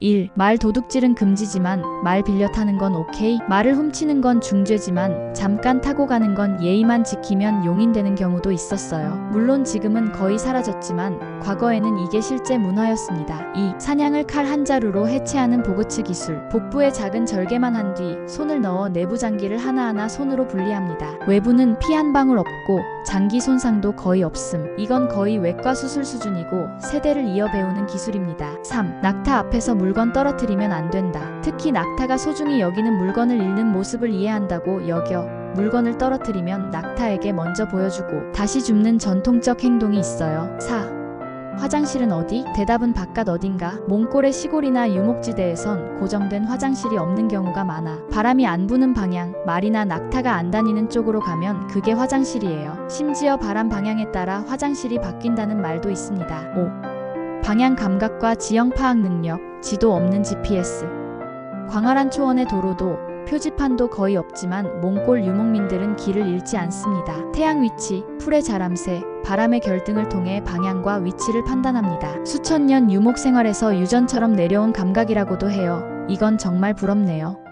1. 말 도둑질은 금지지만 말 빌려 타는 건 오케이. 말을 훔치는 건 중죄지만 잠깐 타고 가는 건 예의만 지키면 용인되는 경우도 있었어요. 물론 지금은 거의 사라졌지만 과거에는 이게 실제 문화였습니다. 2. 사냥을 칼 한 자루로 해체하는 보그츠 기술. 복부에 작은 절개만 한 뒤 손을 넣어 내부 장기를 하나하나 손으로 분리합니다. 외부는 피 한 방울 없고 장기 손상도 거의 없음. 이건 거의 외과 수술 수준이고 세대를 이어 배우는 기술입니다. 3. 낙타 앞에서 물건 떨어뜨리면 안 된다. 특히 낙타가 소중히 여기는 물건을 잃는 모습을 이해한다고 여겨 물건을 떨어뜨리면 낙타에게 먼저 보여주고 다시 줍는 전통적 행동이 있어요. 4. 화장실은 어디? 대답은 바깥 어딘가. 몽골의 시골이나 유목지대에선 고정된 화장실이 없는 경우가 많아. 바람이 안 부는 방향, 말이나 낙타가 안 다니는 쪽으로 가면 그게 화장실이에요. 심지어 바람 방향에 따라 화장실이 바뀐다는 말도 있습니다. 5. 방향 감각과 지형 파악 능력, 지도 없는 GPS. 광활한 초원의 도로도 표지판도 거의 없지만 몽골 유목민들은 길을 잃지 않습니다. 태양 위치, 풀의 자람새, 바람의 결등을 통해 방향과 위치를 판단합니다. 수천 년 유목 생활에서 유전처럼 내려온 감각이라고도 해요. 이건 정말 부럽네요.